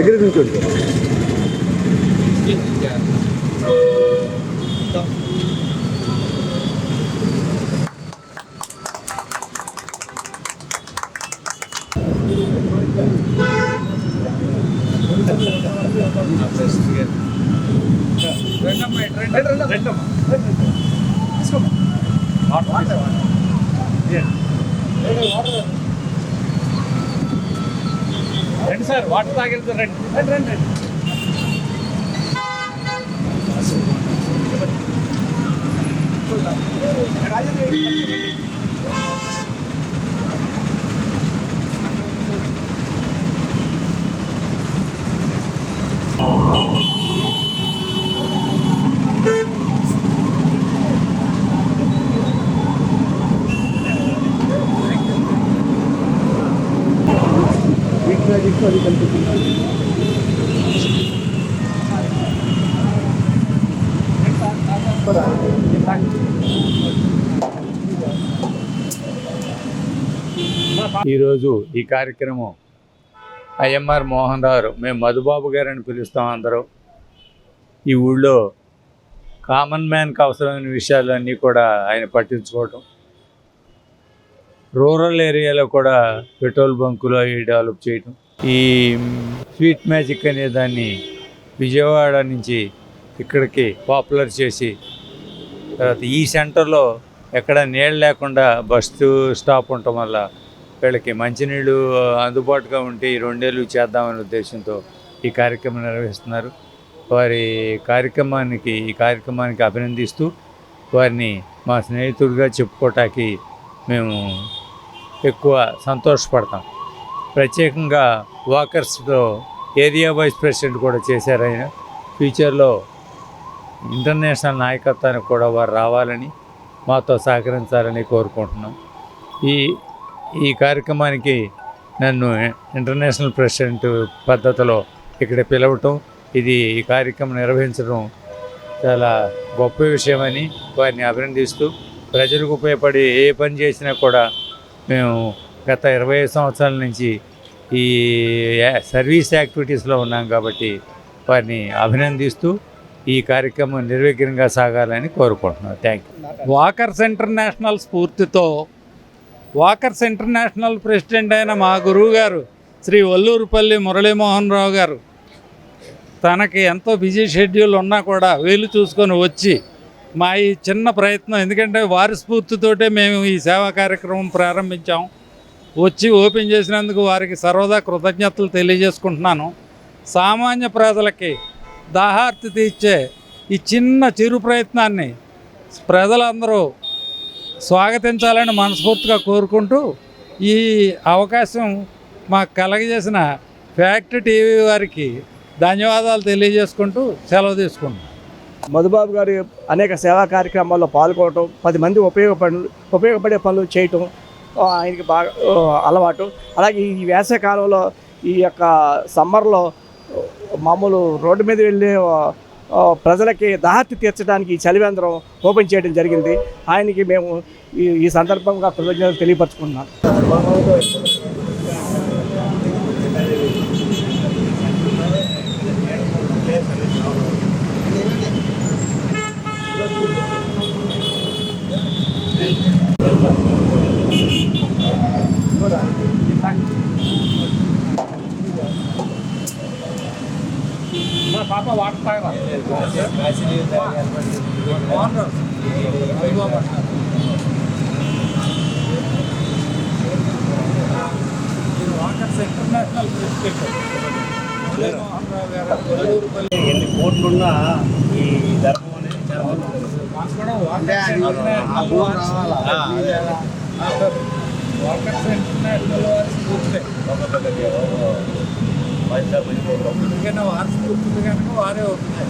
దగ్గర నుంచి ఉంటారు వాటర్ వాటర్ రండి సార్ వాటర్ తాగెళ్తారు రండి. రండి రండి రండి. ఈరోజు ఈ కార్యక్రమం ఐఎంఆర్ మోహన్ రావు మేము మధుబాబు గారని పిలుస్తాం అందరూ. ఈ ఊళ్ళో కామన్ మ్యాన్కి అవసరమైన విషయాలన్నీ కూడా ఆయన పట్టించుకోవటం. రూరల్ ఏరియాలో కూడా పెట్రోల్ బంకులు అవి డెవలప్ చేయటం. ఈ స్వీట్ మ్యాజిక్ అనే దాన్ని విజయవాడ నుంచి ఇక్కడికి పాపులర్ చేసి తర్వాత ఈ సెంటర్లో ఎక్కడ నీళ్ళు లేకుండా బస్సు స్టాప్ ఉండటం వల్ల వీళ్ళకి మంచినీళ్ళు అందుబాటుగా ఉంటే ఈ రెండేళ్ళు చేద్దామనే ఉద్దేశంతో ఈ కార్యక్రమం నిర్వహిస్తున్నారు. వారి కార్యక్రమానికి ఈ కార్యక్రమానికి అభినందిస్తూ వారిని మా స్నేహితుడిగా చెప్పుకోవటానికి మేము ఎక్కువ సంతోషపడతాం. ప్రత్యేకంగా వాకర్స్లో ఏరియా వైస్ ప్రెసిడెంట్ కూడా చేశారు ఆయన. ఫ్యూచర్లో ఇంటర్నేషనల్ నాయకత్వానికి కూడా వారు రావాలని మాతో సహకరించాలని కోరుకుంటున్నాం. ఈ ఈ కార్యక్రమానికి నన్ను ఇంటర్నేషనల్ ప్రెసిడెంట్ పద్ధతిలో ఇక్కడ పిలవటం ఇది ఈ కార్యక్రమం నిర్వహించడం చాలా గొప్ప విషయమని వారిని అభినందిస్తూ ప్రజలకు ఉపయోగపడి ఏ పని చేసినా కూడా మేము గత ఇరవై సంవత్సరాల నుంచి ఈ సర్వీస్ యాక్టివిటీస్లో ఉన్నాం కాబట్టి వారిని అభినందిస్తూ ఈ కార్యక్రమం నిర్విఘ్నంగా సాగాలని కోరుకుంటున్నాను. థ్యాంక్ యూ వాకర్స్ ఇంటర్నేషనల్ స్ఫూర్తితో వాకర్స్ ఇంటర్నేషనల్ ప్రెసిడెంట్ అయిన మా గురువు గారు శ్రీ వల్లూరుపల్లి మురళీమోహన్ రావు గారు. తనకి ఎంతో బిజీ షెడ్యూల్ ఉన్నా కూడా వీలు చూసుకొని వచ్చి మా ఈ చిన్న ప్రయత్నం ఎందుకంటే వారి స్ఫూర్తితోటే మేము ఈ సేవా కార్యక్రమం ప్రారంభించాం. వచ్చి ఓపెన్ చేసినందుకు వారికి సర్వదా కృతజ్ఞతలు తెలియజేసుకుంటున్నాను. సామాన్య ప్రజలకి దాహార్తి తీర్చే ఈ చిన్న చిరు ప్రయత్నాన్ని ప్రజలందరూ స్వాగతించాలని మనస్ఫూర్తిగా కోరుకుంటూ ఈ అవకాశం మాకు కలగజేసిన ఫ్యాక్టరీ టీవీ వారికి ధన్యవాదాలు తెలియజేసుకుంటూ సెలవు తీసుకుంటాం మధుబాబు గారి అనేక సేవా కార్యక్రమాల్లో పాల్గొనడం పది మంది ఉపయోగపడి ఉపయోగపడే పనులు చేయటం ఆయనకి బాగా అలవాటు అలాగే ఈ వేసవికాలంలో ఈ యొక్క సమ్మర్లో మామూలు రోడ్డు మీద వెళ్ళే ప్రజలకి దాహర్తి తీర్చడానికి ఈ చలివేంద్రం ఓపెన్ చేయడం జరిగింది ఆయనకి మేము ఈ సందర్భంగా కృతజ్ఞతలు తెలియపరచుకుంటున్నాం you. పాప వాటర్ తాగరా ఎన్ని కోట్లున్నా ఈ ధర్మం అనేది జరగదు. మాకు కూడా అంటే అది ఆ ఊరు రావాలా? వాకర్స్ ఇంటర్నేషనల్ వారి స్ఫూర్తి ఒక్కొక్కరికి ఒక్కో వయసులో పోయిపోతాం. ఎందుకంటే వారి స్ఫూర్తి కనుక వారే అవుతుంది